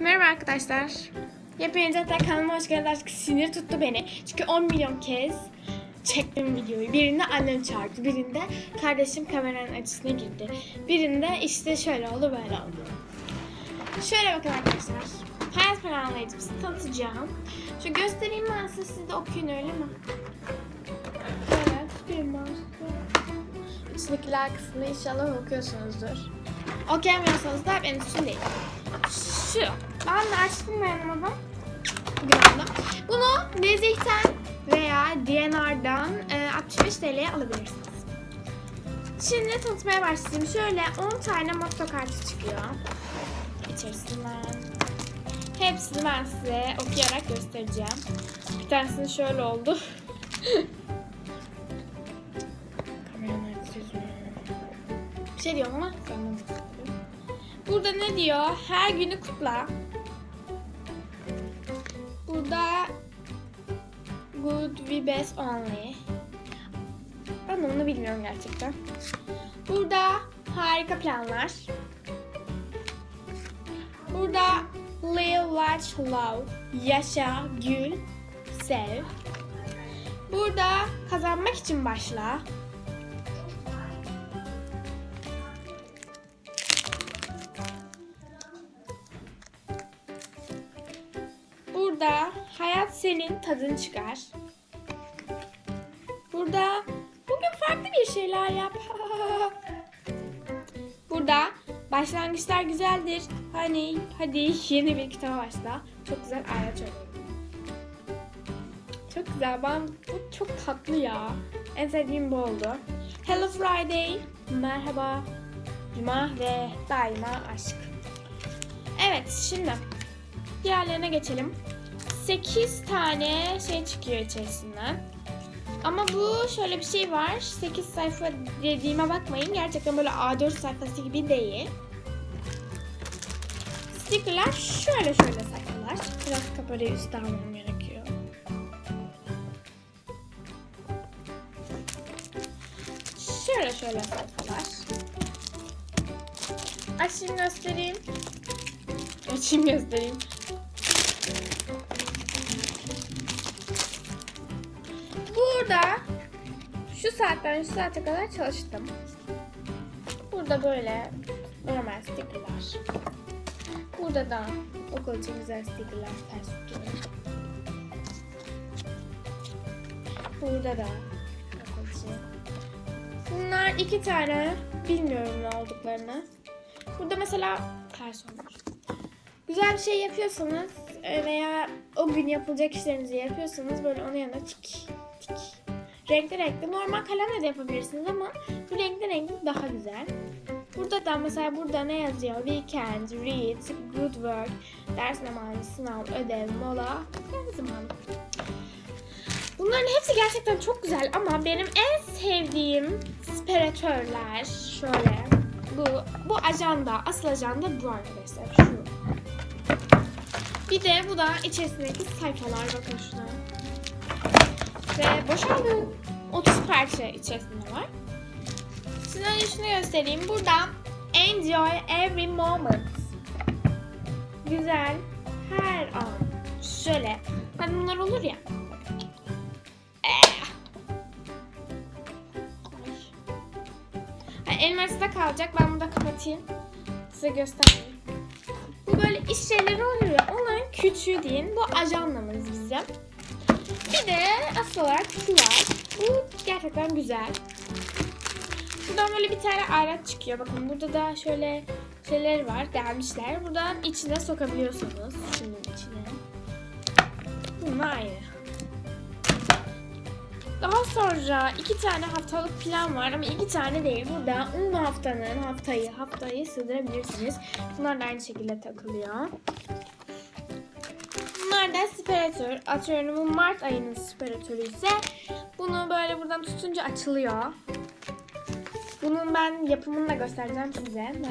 Merhaba arkadaşlar. Hepinize tekrar kanalıma hoş geldiniz. Artık sinir tuttu beni. Çünkü 10 milyon kez çektim videoyu. Birinde annem çağırdı. Birinde kardeşim kameranın açısına girdi. Birinde işte şöyle oldu böyle oldu. Şöyle bakın arkadaşlar. Hayat planlayıcımızı tanıtacağım. Şu göstereyim ben size. Siz de okuyun öyle mi? Evet. Bir mouse. İçindekiler kısmını inşallah okuyorsunuzdur. Okuyamıyorsanız da benim için değil. Şu. Ben de açtım beğenemedim. Güvendim. Bunu Nezih'ten veya DNR'dan e, 65 TL'ye alabilirsiniz. Şimdi tanıtmaya başlayayım. Şöyle 10 tane motto kartı çıkıyor. İçerisinden. Hepsini ben size okuyarak göstereceğim. Bir tanesinin şöyle oldu. Bir şey diyorum ama sanırım. Burada ne diyor? Her günü kutla. Burada good we best only. Onu bilmiyorum gerçekten. Burada harika planlar. Burada live, watch, love. Yaşa, gül, sev. Burada kazanmak için başla. Burada hayat senin tadını çıkar. Burada bugün farklı bir şeyler yap. Burada başlangıçlar güzeldir. Hani hadi yeni bir kitaba başla. Çok güzel ayet söylüyorum. Çok güzel. Ben bu çok tatlı ya. En sevdiğim bu oldu. Hello Friday. Merhaba. Cuma ve daima aşk. Evet şimdi Diğerlerine geçelim. 8 tane şey çıkıyor içerisinden. Ama bu şöyle bir şey var. 8 sayfa dediğime bakmayın. Gerçekten böyle A4 sayfası gibi değil. Stickerlar şöyle şöyle sayfalar. Biraz kaparayı üstte almam gerekiyor. Şöyle şöyle sayfalar. Açayım göstereyim. Açayım göstereyim. Burada şu saatten şu saate kadar çalıştım. Burada böyle normal stickerlar. Burada da okul için güzel stickerlar ters. Burada da okul için. Bunlar iki tane. Bilmiyorum ne olduklarını. Burada mesela ters olmuş. Güzel bir şey yapıyorsanız e, veya o gün yapılacak işlerinizi yapıyorsanız böyle onun yanına tik. Renkli renkli. Normal kalemle de yapabilirsiniz ama bu renkli renkli daha güzel. Burada da mesela burada ne yazıyor? Weekend, read, good work, ders zamanı, sınav, ödev, mola, ders zamanı. Bunların hepsi gerçekten çok güzel ama benim en sevdiğim spiratörler şöyle. Bu bu ajanda, asıl ajanda bu arkadaşlar şu. Bir de bu da içerisindeki sayfalar bakın şuna. Ve boşaldı. 30 parça içerisinde var. Size önce şunu göstereyim. Burada enjoy every moment. Güzel her an. Şöyle. Hani bunlar olur ya. Ay, Elim arasında kalacak. Ben bunu da kapatayım. Size göstereyim. Bu böyle iş şeyleri oluyor. Onların küçüğü deyin. Bu ajandamız bizim. Bir de asıl olarak şu var. Bu gerçekten güzel. Buradan böyle bir tane alet çıkıyor. Bakın burada da şöyle şeyler var. Gelmişler. Buradan içine sokabiliyorsunuz. Şunun içine. Bunlar. Daha sonra iki tane haftalık plan var ama iki tane değil. Burada 10 haftanın haftayı haftayı sığdırabilirsiniz. Bunlar da aynı şekilde takılıyor. Bunlar da spiratör. Atıyorum bu Mart ayının spiratörü ise bunu böyle buradan tutunca açılıyor. Bunun ben yapımını da göstereceğim size. Merak